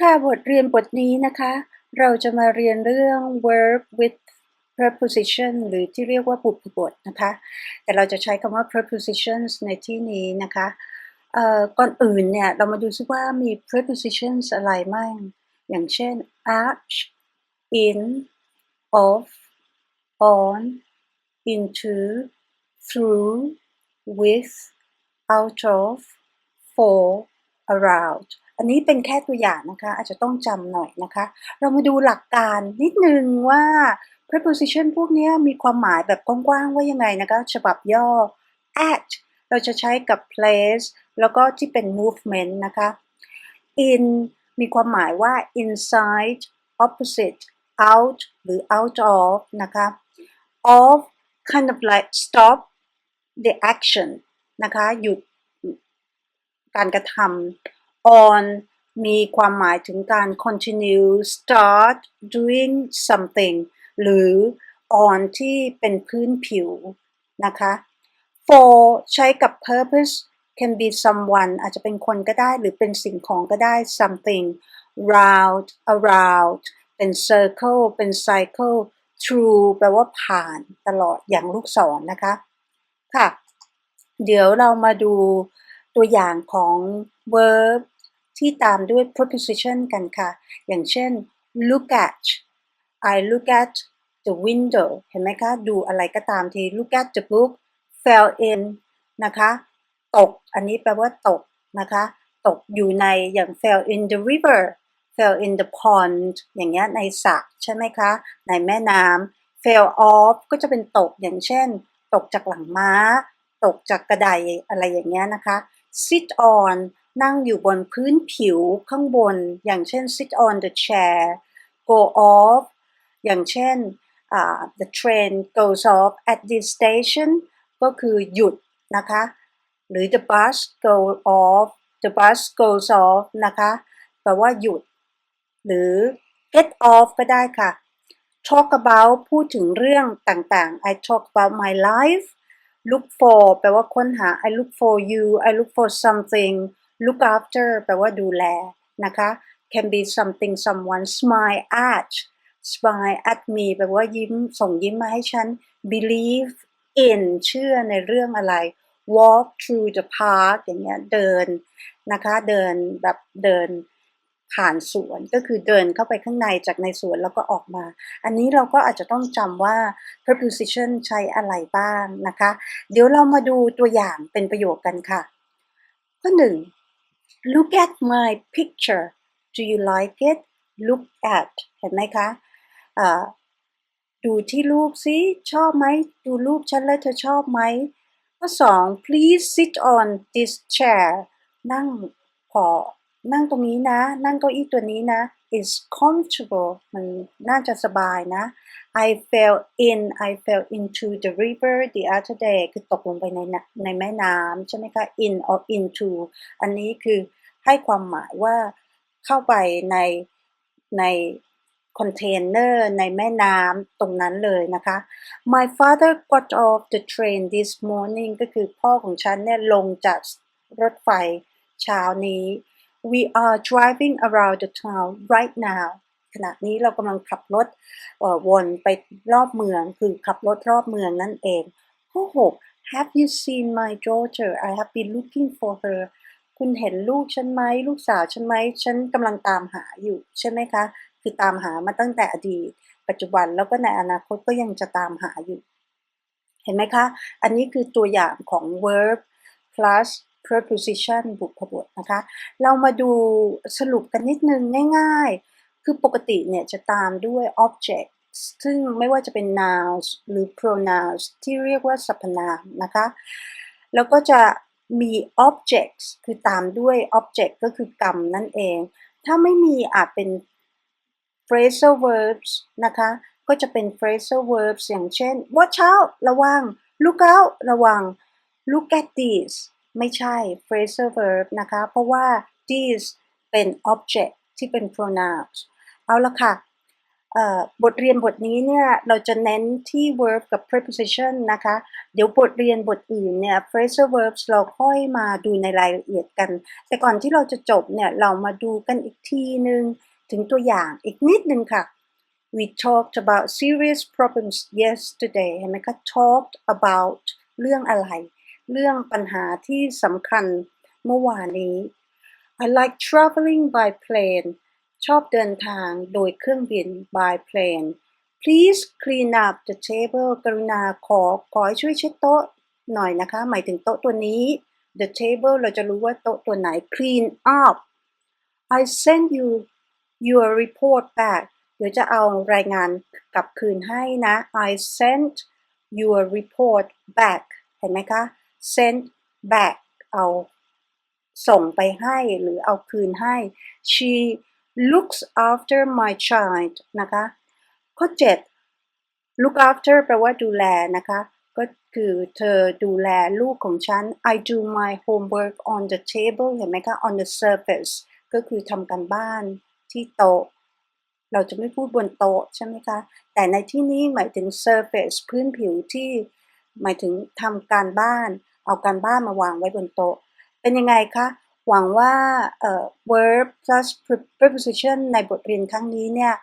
ค่ะบทเรียนบทนี้นะคะ เราจะมาเรียนเรื่อง verb with preposition หรือที่เรียกว่าบุพบทนะคะ แต่เราจะใช้คำว่า prepositions ในที่นี้นะคะก่อนอื่นเนี่ยเรามาดูซิว่ามี prepositions อะไรมั่ง อย่างเช่น arch in of on into through with out of for around อันนี้เป็นแค่ตัวอย่างนะคะ อาจจะต้องจำหน่อยนะคะ เรามาดูหลักการนิดนึงว่า preposition พวกนี้มีความหมายแบบกว้างๆว่ายังไงนะคะ ฉบับย่อ at เราจะใช้กับ place แล้วก็ที่เป็น movement นะคะ in มีความหมายว่า inside opposite out หรือ out of นะคะ of kind of like stop the action นะคะ หยุดการกระทำ on มีความหมายถึงการ continue start doing something หรือ on ที่เป็นพื้นผิวนะคะ for ใช้กับ purpose can be someone อาจจะเป็นคนก็ได้หรือเป็นสิ่งของก็ได้ something round around เป็น circle เป็น cycle through แปลว่าผ่านตลอดอย่างลูกศรนนะคะ ค่ะ เดี๋ยวเรามาดูตัวอย่างของ verb ที่ตามด้วย preposition กันค่ะ อย่างเช่น look at I look at the window เห็นไหมคะ ดูอะไรก็ตามที look at the book fell in นะคะ ตก อันนี้แปลว่าตกนะคะ ตกอยู่ในอย่าง fell in the river fell in the pond อย่างเงี้ยในสระใช่ไหมคะ ในแม่น้ำ fell off ก็จะเป็นตกอย่างเช่น ตกจากหลังม้า ตกจากกระไดอะไรอย่างเงี้ยนะคะ sit on นั่งอยู่บนพื้นผิวข้างบน อย่างเช่น sit on the chair go off อย่างเช่น uh, the train goes off at this station ก็คือหยุดนะคะ หรือ the bus go off the bus goes off นะคะแปลว่าหยุด หรือ get off ก็ได้ค่ะ talk about พูดถึงเรื่องต่างๆ I talk about my life look for แปลว่าค้นหา I look for you I look for something look after แปลว่าดูแลนะคะ can be something someone smile at smile at me แปลว่ายิ้มส่งยิ้มมาให้ฉัน believe in เชื่อในเรื่องอะไร walk through the park อย่างเงี้ยเดินนะคะ เดินแบบเดินผ่านสวนก็คือเดินเข้าไปข้างในจากในสวนแล้วก็ออกมา อันนี้เราก็อาจจะต้องจำว่า preposition ใช้อะไรบ้างนะคะ เดี๋ยวเรามาดูตัวอย่างเป็นประโยคกันค่ะ ข้อหนึ่ง look at my picture do you like it look at เห็นไหมคะะดูที่รูปซิชอบไหม ดูรูปฉันแล้วเธอชอบไหม ข้อสอง please sit on this chair นั่งขอนั่งตรงนี้นะ นั่งเก้าอี้ตัวนี้นะ is comfortable มันน่าจะสบายนะ I fell in I fell into the river the other day คือตกลงไปในในแม่น้ำใช่ไหมคะ in or into อันนี้คือ ให้ความหมายว่าเข้าไปในในคอนเทนเนอร์ในแม่น้ำตรงนั้นเลยนะคะ My father got off the train this morning ก็คือพ่อของฉันเนี่ยลงจากรถไฟเช้านี้ We are driving around the town right now ขณะนี้เรากำลังขับรถวนไปรอบเมือง คือขับรถรอบเมืองนั่นเองข้อ6 Have you seen my daughter I have been looking for her คุณเห็นลูกฉันไหมลูกสาวฉันไหมฉันกำลังตามหาอยู่ใช่ไหมคะ คือตามหามาตั้งแต่อดีต ปัจจุบันแล้วก็ในอนาคตก็ยังจะตามหาอยู่ เห็นไหมคะ อันนี้คือตัวอย่างของ verb plus preposition บุพบทนะคะ เรามาดูสรุปกันนิดนึงง่ายๆ คือปกติเนี่ยจะตามด้วย object ซึ่งไม่ว่าจะเป็น nouns หรือ pronouns ที่เรียกว่าสรรพนามนะคะ แล้วก็จะ มี objects คือตามด้วย object ก็คือกรรมนั่นเอง ถ้าไม่มีอาจเป็น phrasal verbs นะคะ ก็จะเป็น phrasal verbs อย่างเช่น watch out ระวัง look out ระวัง look at this ไม่ใช่ phrasal verb นะคะ เพราะว่า this เป็น object ที่เป็น pronouns เอาละค่ะ บทเรียนบทนี้เนี่ยเราจะเน้นที่ verb กับ preposition นะคะ เดี๋ยวบทเรียนบทอื่นเนี่ย phrasal verbs เราค่อยมาดูในรายละเอียดกัน แต่ก่อนที่เราจะจบเนี่ยเรามาดูกันอีกทีหนึ่งถึงตัวอย่างอีกนิดนึงค่ะ we talked about serious problems yesterday เห็นไหมคะ talked about เรื่องอะไร เรื่องปัญหาที่สำคัญเมื่อวานนี้ I like traveling by plane ชอบเดินทางโดยเครื่องบิน by plane please clean up the table กรุณาขอขอให้ช่วยเช็ดโต๊ะหน่อยนะคะ หมายถึงโต๊ะตัวนี้ the table เราจะรู้ว่าโต๊ะตัวไหน clean up I send you your report back เดี๋ยวจะเอารายงานกลับคืนให้นะ I sent your report back เห็นไหมคะ send back เอาส่งไปให้หรือเอาคืนให้ she looks after my child นะคะ ข้อ 7 look after แปลว่าดูแลนะคะ ก็คือเธอดูแลลูกของฉัน I do my homework on the table เห็นไหมคะ on the surface ก็คือทำการบ้านที่โต๊ะ เราจะไม่พูดบนโต๊ะใช่ไหมคะ แต่ในที่นี้หมายถึง surface พื้นผิวที่ หมายถึงทำการบ้าน เอาการบ้านมาวางไว้บนโต๊ะ เป็นยังไงคะ หวังว่า verb plus preposition ในบทเรียนครั้งนี้เนี่ย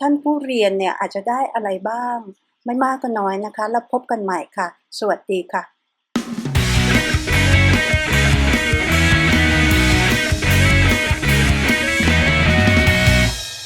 ท่านผู้เรียนเนี่ยอาจจะได้อะไรบ้าง ไม่มากก็น้อยนะคะ แล้วพบกันใหม่ค่ะ สวัสดีค่ะ